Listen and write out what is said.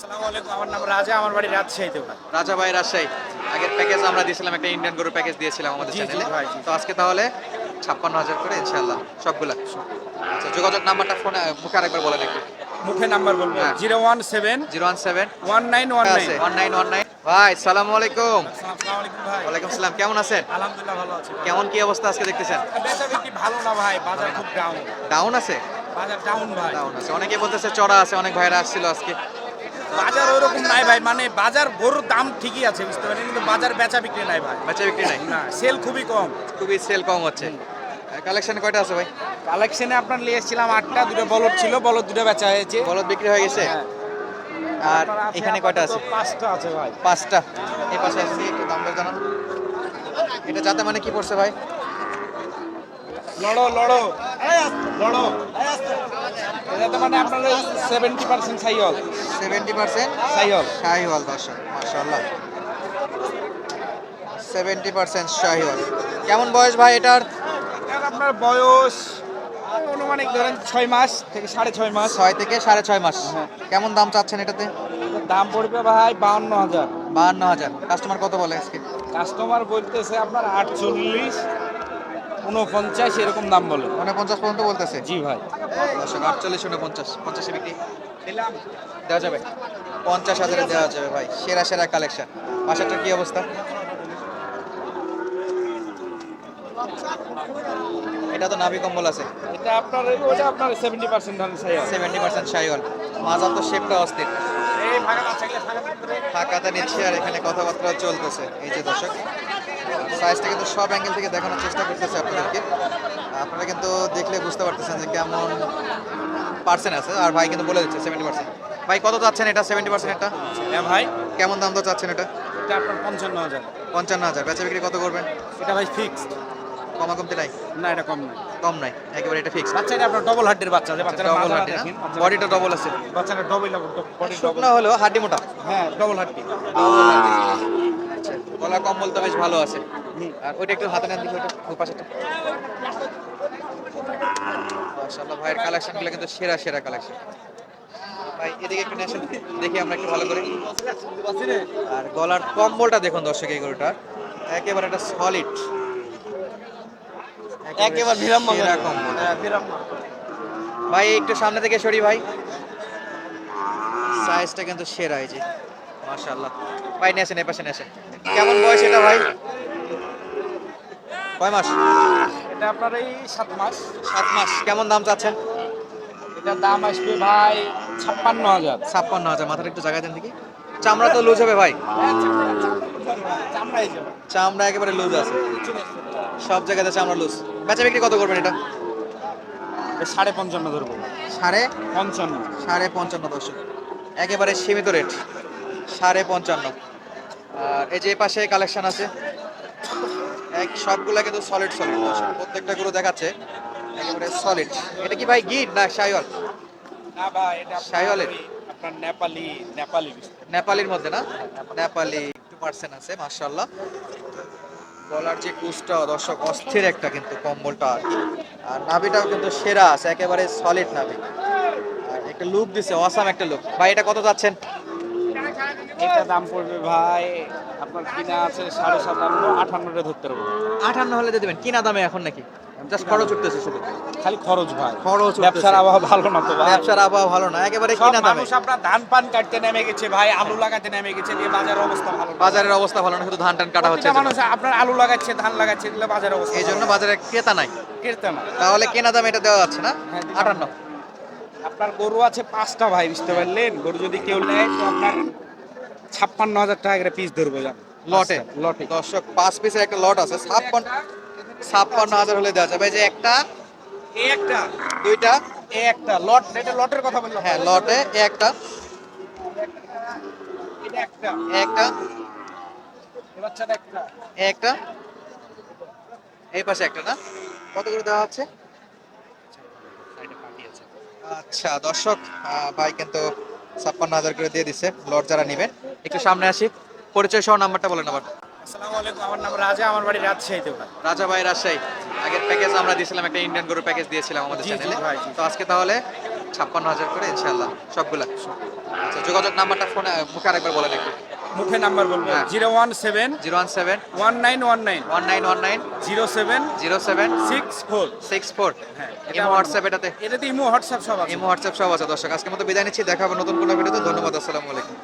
আসসালামু আলাইকুম আমার নাম রাজা আমার বাড়ি রাজশাহীতে ভাই রাজা ভাই রাজশাহী। আগের প্যাকেজ আমরা দিয়েছিলাম একটা ইন্ডিয়ান গরু প্যাকেজ দিয়েছিলাম আমাদের জি, জি, চ্যানেলে তো আজকে তাহলে ছাপ্পান্ন হাজার করে ইনশাল্লাহ সবগুলা। আচ্ছা যোগাযোগ নাম্বারটা ফোনে মুখে আরেকবার বলেন একটু। মুখে নাম্বার বলব। Zero one seven zero one seven one nine one আছে ওয়ান নাইন ওয়ান নাইন। ভাই সালামু আলাইকুম। ওয়ালাইকুম সালাম কেমন আছেন? আলহামদুলিল্লাহ ভালো আছি কেমন কি অবস্থা আজকে দেখতেছেন? বেচা বিক্রি ভালো না ভাই বাজার খুব ডাউন ডাউন আছে? বাজার ডাউন ভাই। ডাউন আছে। অনেকে বলতেছে চড়া আছে অনেক ভাইরা আসছিল আজকে। বাজার ওইরকম নাই ভাই মানে বাজার গরুর দাম ঠিকই আছে বুঝতে পারেন কিন্তু বাজার বেচা বিক্রি নাই ভাই। বেচা বিক্রি নাই? না সেল খুবই কম। খুবই সেল কম হচ্ছে। কালেকশন কয়টা আছে ভাই? কালেকশনে আপনার নিয়ে এসেছিলাম আটটা দুটো বলদ ছিল বলদ দুটো বেচা হয়েছে। বলদ বিক্রি হয়ে গেছে? হ্যাঁ। আর এখানে কয়টা আছে? পাঁচটা আছে ভাই। পাঁচটা। এই পাশে আছে একটু দাম দর জানান। এটা যাতে মানে কি পড়ছে ভাই? লড়ো লড়ো। লড়ো। এটাতে মানে আপনার সেভেন্টি পার্সেন্ট সাইল সেভেন্টি পার্সেন্ট সাইল শাহিওয়াল দর্শক মাশাল্লাহ সেভেন্টি পার্সেন্ট শাহিওয়াল কেমন বয়স ভাই এটার? আপনার বয়স অনুমানিক ধরেন ছয় মাস থেকে সাড়ে ছয় মাস। ছয় থেকে সাড়ে ছয় মাস। হ্যাঁ। কেমন দাম চাচ্ছেন এটাতে? দাম পড়বে ভাই বাউন্ন হাজার। বাহান্ন হাজার। কাস্টমার কত বলে আজকে? কাস্টমার বলতেছে আপনার আটচল্লিশ। উনপঞ্চাশ এরকম দাম বলে। উনপঞ্চাশ পর্যন্ত বলতেছে? জি ভাই। দর্শক আটচল্লিশ উনপঞ্চাশ পঞ্চাশে বিক্রি। দেওয়া যাবে। পঞ্চাশ হাজারে দেওয়া যাবে ভাই। সেরা সেরা কালেকশন। বাসাটার কি অবস্থা? এটা তো নাভি কম্বল আছে। এটা আপনার ওটা আপনার seventy percent seventy percent Sahiwal মাজা তো শেপটা অস্থির। ফাঁকাতে নিচ্ছে আর এখানে কথাবার্তা চলতেছে। এই যে দর্শক সাইজটা কিন্তু সব অ্যাঙ্গেল থেকে দেখানোর চেষ্টা করতেছে আপনাদেরকে। আপনারা কিন্তু দেখলে বুঝতে পারতেছেন যে কেমন পার্সেন্ট আছে। আর ভাই কিন্তু বলে দিচ্ছে সেভেন্টি পার্সেন্ট ভাই কত চাচ্ছেন এটা? সেভেন্টি পার্সেন্ট এটা? হ্যাঁ ভাই? কেমন দাম তো চাচ্ছেন এটা? এটা আপনার পঞ্চান্ন হাজার। পঞ্চান্ন হাজার। বেচা বিক্রি কত করবেন? এটা ভাই ফিক্সড কমা কমতে নাই? না এটা কম না কম নাই একেবারে এটা ফিক্স বাচ্চা এটা আপনার ডবল হাড্ডির বাচ্চা যে বাচ্চাটা ডবল হাড্ডি বডিটা ডবল আছে। বাচ্চাটা ডবল বডি ডবল শুকনো হলেও হাড্ডি মোটা। হ্যাঁ ডবল হাড্ডি। আচ্ছা গলা কম্বল তো বেশ ভালো আছে। আর ওইটা একটু হাতে নেন দেখি ওইটা ওই পাশেটা মাশাআল্লাহ ভাইয়ের কালেকশনগুলো কিন্তু সেরা সেরা কালেকশন ভাই এদিকে একটু আসেন দেখি আমরা একটু ভালো করে। আর গলার কম্বলটা দেখুন দর্শক এই গরুটা একেবারে একটা সলিড একেবারে কম্বল হ্যাঁ। বিরাম ভাই একটু সামনে থেকে সরি ভাই। সাইজটা কিন্তু সেরা এই যে। মাশাআল্লাহ। ভাই নিয়ে আসেন এ পাশে নিয়ে আসেন। কেমন বয়স এটা ভাই? কয় মাস? এটা আপনার এই সাত মাস। সাত মাস। কেমন দাম চাচ্ছেন? এটার দাম আসবে ভাই ছাপ্পান্ন হাজার। ছাপ্পান্ন হাজার। মাথার একটু জায়গা দেন দেখি। চামড়া তো লুজ হবে ভাই। চামড়া একেবারে লুজ আছে। সব জায়গাতে আমরা লুজ বেচা বিক্রি কত করবেন এটা? সাড়ে পঞ্চান্ন ধরবো। সাড়ে? পঞ্চান্ন। সাড়ে পঞ্চান্ন দর্শক। একেবারে সীমিত রেট সাড়ে পঞ্চান্ন। আর এই যে পাশে কালেকশন আছে এক সবগুলা কিন্তু সলিড সলিড প্রত্যেকটা গরু দেখাচ্ছে একেবারে সলিড এটা কি ভাই গিট না শাইওয়াল? না ভাই এটা? ওই আপনার নেপালি নেপালি নেপালির মধ্যে না? নেপালি টু পার্সেন্ট আছে মার্শাল্লাহ গলার যে কুচটা দর্শক, অস্থির একটা কিন্তু কম্বলটা। আর নাভিটাও কিন্তু সেরা আছে, একেবারে সলিড নাভি। একটা লুক দিছে অসাম একটা লুক ভাই, এটা কত যাচ্ছেন এটা দাম পড়বে ভাই আপনার কিনা আছে সাড়ে সাতান্ন আটান্নটা ধরতে পারব। আঠান্ন হলে দিয়ে দেবেন। কিনা দামে এখন নাকি? জাস্ট খরচ উঠতেছে শুধু। খালি খরচ ভাই। খরচ ব্যবসার আবহাওয়া ভালো না তো ভাই। ব্যবসার আবহাওয়া ভালো না একেবারে কিনা দামে। মানুষ আপনার ধান পান কাটতে নেমে গেছে ভাই আলু লাগাতে নেমে গেছে দিয়ে বাজারের অবস্থা ভালো। বাজারের অবস্থা ভালো না শুধু ধান টান কাটা হচ্ছে মানুষ আপনার আলু লাগাচ্ছে ধান লাগাচ্ছে এগুলো বাজারের অবস্থা এই জন্য বাজারে ক্রেতা নাই। কিনতে না। তাহলে কেনা দামে এটা দেওয়া যাচ্ছে না? হ্যাঁ, আটান্ন। আপনার গরু আছে পাঁচটা ভাই বুঝতে পারলেন? গরু যদি কেউ নেয় তো আপনার ছাপ্পান্ন হাজার টাকা করে পিস ধরবো লটে লটে। দর্শক পাঁচ পিসের একটা লট আছে ছাপ্পান্ন ছাপ্পান্ন হাজার হলে দেওয়া যাবে। এই যে একটা একটা দুইটা একটা লট এটা লটের কথা বললাম। হ্যাঁ লটে একটা একটা। একটা একটা। একটা এই পাশে একটা না? কত করে দেওয়া হচ্ছে আচ্ছা দর্শক ভাই কিন্তু ছাপ্পান্ন হাজার করে দিয়ে দিছে লট যারা নেবেন একটু সামনে আসি। পরিচয় সহ নাম্বারটা বলেন আবার। আসসালামু আলাইকুম আমার নাম রাজা আমার বাড়ি রাজশাহীতে রাজা ভাই রাজশাহী। আগের প্যাকেজ আমরা দিয়েছিলাম একটা ইন্ডিয়ান গরু প্যাকেজ দিয়েছিলাম আমাদের চ্যানেলে তো আজকে তাহলে ছাপ্পান্ন হাজার করে ইনশাল্লাহ সবগুলা। আচ্ছা যোগাযোগ নাম্বারটা ফোনে মুখে আরেকবার বলেন একটু। মুখে নাম্বার বলব। হ্যাঁ। Zero one seven zero one seven one nine one nine one nine one nine zero seven zero seven six four. Six four. হ্যাঁ ইমো হোয়াটসঅ্যাপ এটাতে? এটাতে ইমো হোয়াটসঅ্যাপ সব আছে। ইমো হোয়াটসঅ্যাপ সব আছে। দর্শক আজকের মতো বিদায় নিচ্ছি দেখা হবে নতুন কোনো ভিডিওতে। ধন্যবাদ আসসালামু আলাইকুম।